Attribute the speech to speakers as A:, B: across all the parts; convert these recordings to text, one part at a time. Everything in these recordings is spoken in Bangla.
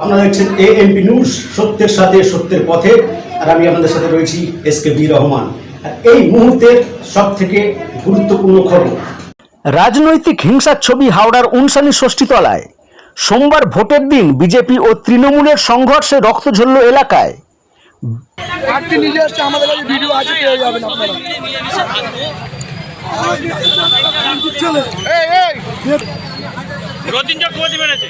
A: আপনারা দেখছেন এএনপি নিউজ সত্যের সাথে সত্যের পথে আর আমি আপনাদের সাথে রয়েছি এস কে বি রহমান। আর এই মুহূর্তের সব থেকে গুরুত্বপূর্ণ খবর।
B: রাজনৈতিক হিংসার ছবি হাওড়ার উনসানি ষষ্ঠীতলায়। সোমবার ভোটের দিন বিজেপি ও তৃণমূলের সংঘর্ষে রক্ত ঝরল এলাকায়।
C: পার্টি নিজে আসছে আমাদের কাছে ভিডিও আছে পেয়ে যাবেন আপনারা।
D: রতিন চক্রবর্তী মেরেছে?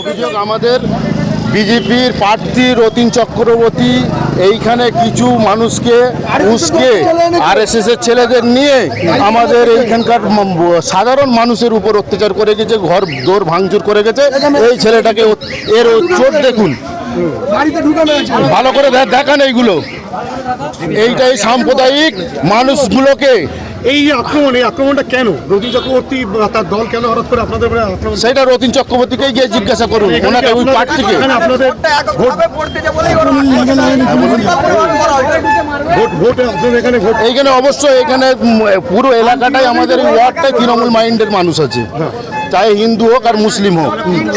E: অভিযোগ আমাদের বিজেপির প্রার্থী রতিন চক্রবর্তী এইখানে কিছু মানুষকে উস্কে আর এস এর ছেলেদের নিয়ে আমাদের এইখানকার সাধারণ মানুষের উপর অত্যাচার করে গেছে ঘর দোর ভাঙচুর করে গেছে। এই ছেলেটাকে এর চোট দেখুন।
C: বাড়িতে ঢুকে মেরেছে।
E: ভালো করে দেখান এইগুলো। এইটাই সাম্প্রদায়িক মানুষগুলোকে।
F: এই যে আক্রমণ এই আক্রমণটা কেন? রবি চক্রবর্তী তার দল কেন হঠাৎ করে আপনাদের
E: সেটা রতিন চক্রবর্তীকে গিয়ে জিজ্ঞাসা করুন
F: এখানে
E: ওনাকে ওই প্রার্থীকে
F: আপনাদের ভোট ভোট ভোট আপনাদের এখানে
E: এইখানে অবশ্যই এখানে পুরো এলাকাটাই আমাদের এই ওয়ার্ডটাই তৃণমূল মাইন্ডের মানুষ আছে। চাই হিন্দু হোক আর মুসলিম হোক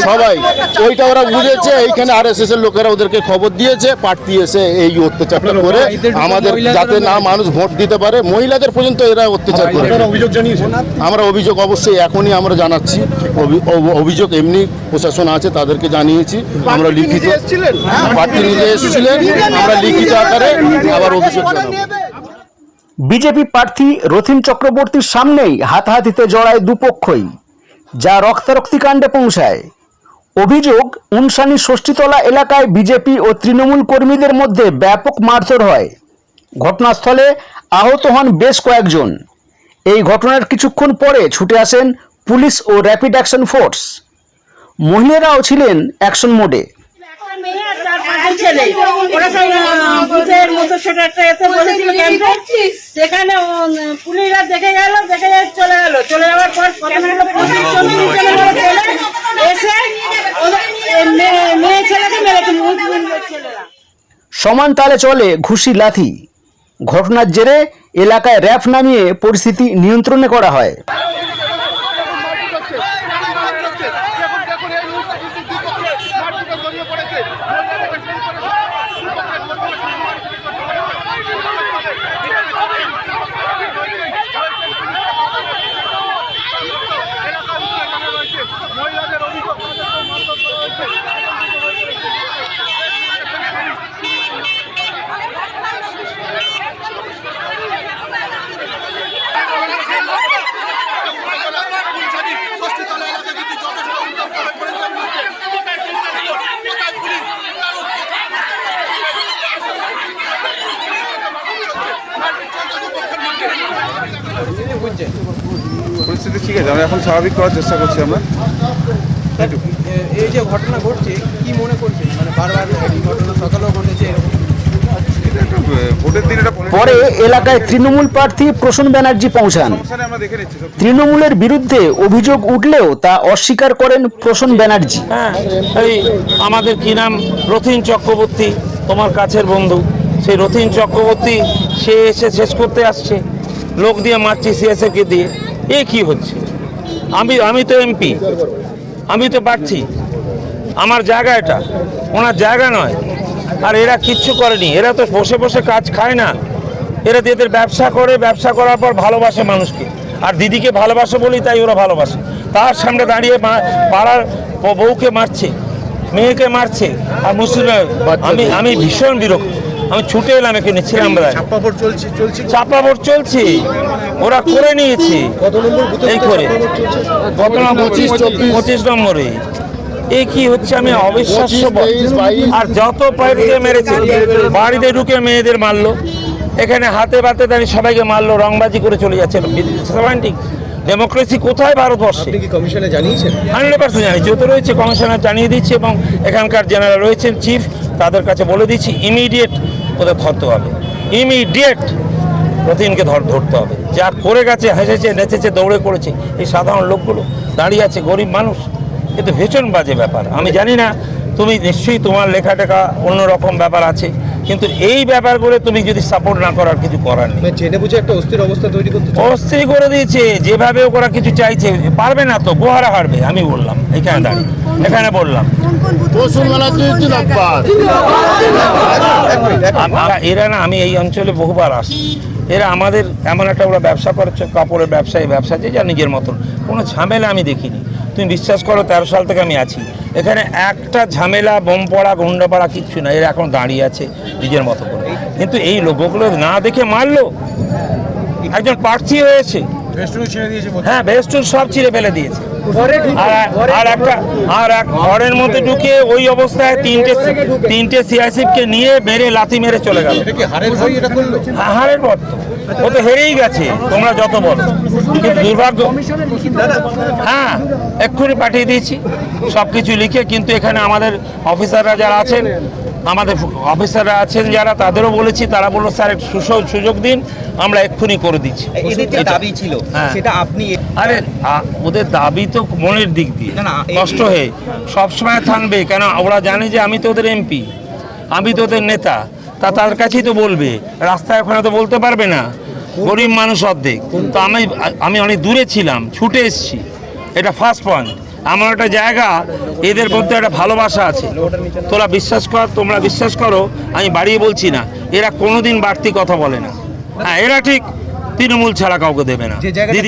E: সবাই। ওইটা ওরা বুঝেছে এইখানে আর এস এর লোকেরা ওদেরকে খবর দিয়েছে প্রার্থী এসে এই অত্যাচারটা করে আমাদের যাতে না মানুষ ভোট দিতে পারে মহিলাদের পর্যন্ত এরা অত্যাচার করে
F: অভিযোগ
E: আমরা অভিযোগ অবশ্যই এখনই আমরা জানাচ্ছি। অভিযোগ এমনি প্রশাসন আছে তাদেরকে জানিয়েছি। আমরা লিখিত প্রার্থী নিজে এসেছিলেন আমরা লিখিত আকারে আবার অভিযোগ জানাব।
B: বিজেপি প্রার্থী রথিন চক্রবর্তীর সামনেই হাতাহাতিতে জড়ায় দুপক্ষই। যা রক্তারক্তিকাণ্ডে পৌঁছায়। অভিযোগ উনসানি ষষ্ঠীতলা এলাকায় বিজেপি ও তৃণমূল কর্মীদের মধ্যে ব্যাপক মারধর হয়। ঘটনাস্থলে আহত হন বেশ কয়েকজন। এই ঘটনার কিছুক্ষণ পরে ছুটে আসেন পুলিশ ও র্যাপিড অ্যাকশন ফোর্স। মহিলারাও ছিলেন অ্যাকশন মোডে
G: একটা মেয়ে আর চার পাঁচটা ছেলে ওরা সব বুথের মতো ছোট একটা এতে বসেছিল ক্যাম্পে। সেখানে পুলিশরা দেখে গেল দেখে চলে গেল। চলে যাওয়ার পর এসে মেয়ে- মেয়ে ছেলেকে মেরেছে
B: সমান তালে চলে ঘুষি লাথি। ঘটনার জেরে এলাকায় র্যাফ নামিয়ে পরিস্থিতি নিয়ন্ত্রণে করা হয়।
H: পরিস্থিতি ঠিক আছে আমরা এখন স্বাভাবিক করার চেষ্টা করছি আমরা।
I: এই যে ঘটনা ঘটছে কি মনে করছেন? মানে বারবার এই ঘটনা সকালেও ঘটেছে এরকম।
B: পরে এলাকায় তৃণমূল প্রার্থী প্রসূন ব্যানার্জি পৌঁছান। তৃণমূলের বিরুদ্ধে অভিযোগ উঠলেও তা অস্বীকার করেন প্রসূন ব্যানার্জি।
D: হ্যাঁ এই আমাদের কি নাম? রথিন চক্রবর্তী তোমার কাছের বন্ধু। সেই রথিন চক্রবর্তী সে এসে শেষ করতে আসছে। লোক দিয়ে মারছি সিএসএফকে দিয়ে। এ কি হচ্ছে? আমি আমি তো এমপি আমি তো পারছি আমার জায়গা এটা ওনার জায়গা নয়। আর এরা কিচ্ছু করেনি এরা তো বসে বসে কাজ খায় না। এরা তো এদের ব্যবসা করে ব্যবসা করার পর ভালোবাসে মানুষকে। আর দিদিকে ভালোবাসে বলেই তাই ওরা ভালোবাসে। তার সামনে দাঁড়িয়ে পাড়ার বউকে মারছে মেয়েকে মারছে আর মুসলিম আমি আমি ভীষণ বিরক্ত। আমি ছুটে এলাম এখানে ছিলাম।
F: চাপাপড় চলছে চলছে
D: চাপা ভোট চলছে। ওরা করে নিয়েছে।
F: কত নম্বর
D: এই করে। কত নম্বর
E: পঁচিশ,
D: নম্বরে। এ কি হচ্ছে? আমি অবিশ্বাস্য আর যত পাইপকে মেরেছে বাড়িতে ঢুকে মেয়েদের মারলো। এখানে হাতে বাতে দাঁড়িয়ে সবাইকে মারলো রংবাজি করে চলে যাচ্ছে। ঠিক ডেমোক্রেসি কোথায় ভারতবর্ষে?
I: আপনি কমিশনে জানিয়েছেন?
D: হান্ড্রেড পার্সেন্ট জানি যেহেতু রয়েছে কমিশনার জানিয়ে দিচ্ছে এবং এখানকার জেনারেল রয়েছেন চিফ তাদের কাছে বলে দিচ্ছি ইমিডিয়েট ওদের ধরতে হবে। ইমিডিয়েট প্রতিদিনকে ধর ধরতে হবে। যা করে গেছে হেসেছে নেচেছে দৌড়ে করেছে এই সাধারণ লোকগুলো দাঁড়িয়ে আছে গরিব মানুষ এ তো ভীষণ বাজে ব্যাপার। আমি জানি না তুমি নিশ্চয়ই তোমার লেখা টেখা অন্যরকম ব্যাপার আছে কিন্তু এই ব্যাপারগুলো তুমি যদি সাপোর্ট না করার কিছু করার নেই।
I: মানে জেনে বুঝে একটা অস্থির অবস্থা তৈরি করতে।
D: অস্থির করে দিয়েছে যেভাবে ওরা কিছু চাইছে পারবে না তো গোহারা হারবে আমি বললাম এখানে দাঁড়িয়ে। এখানে বললাম। এরা না আমি এই অঞ্চলে বহুবার আসি। এরা আমাদের এমন একটা ওরা ব্যবসা করছে কাপড়ের ব্যবসায়ী ব্যবসা যে যা নিজের মতন। কোনো ঝামেলা আমি দেখিনি। তুমি বিশ্বাস করো তেরো সাল থেকে আমি আছি। এখানে একটা ঝামেলা বোম পড়া গুন্ডা পড়া কিচ্ছু না। এরা এখন দাঁড়িয়ে আছে নিজের মতো করে। কিন্তু এই লোকগুলো না দেখে মারলো। একজন প্রার্থী হয়েছে। হ্যাঁ ভেস্টুন সব ছিঁড়ে ফেলে দিয়েছে। আর আর একটা আর এক ঘরের মধ্যে ঢুকে ওই অবস্থায় তিনটে তিনটে সিআইসিফকে নিয়ে মেরে লাথি মেরে চলে গেল। হারের পর ও তো হেরেই গেছে তোমরা যত বলো। কিন্তু দুর্ভাগ্য হ্যাঁ এক্ষুনি পাঠিয়ে দিয়েছি। সব কিছু লিখে কিন্তু এখানে আমাদের অফিসাররা যারা আছেন আমাদের অফিসাররা আছেন যারা তাদেরও বলেছি তারা বলল স্যার একটু সুসো- সুযোগ দিন আমরা এক্ষুনি করে দিচ্ছি।
I: দাবি ছিল
D: হ্যাঁ।
I: সেটা আপনি
D: আরে ওদের দাবি তো মনের দিক দিয়ে। কষ্ট হয়ে। সবসময় থাকবে কেন ওরা জানে যে আমি তো ওদের এমপি আমি তো ওদের নেতা। তা তার কাছেই তো বলবে। রাস্তায় ওখানে তো বলতে পারবে না। গরিব মানুষ অর্ধেক। তো আমি আমি অনেক দূরে ছিলাম ছুটে এসেছি। এটা ফার্স্ট পয়েন্ট আমার একটা জায়গা এদের মধ্যে একটা ভালোবাসা আছে। তোরা বিশ্বাস কর তোমরা বিশ্বাস করো আমি বাড়িয়ে বলছি না। এরা কোনোদিন বাড়তি কথা বলে না। হ্যাঁ এরা ঠিক তৃণমূল ছাড়া কাউকে দেবে না। দিদি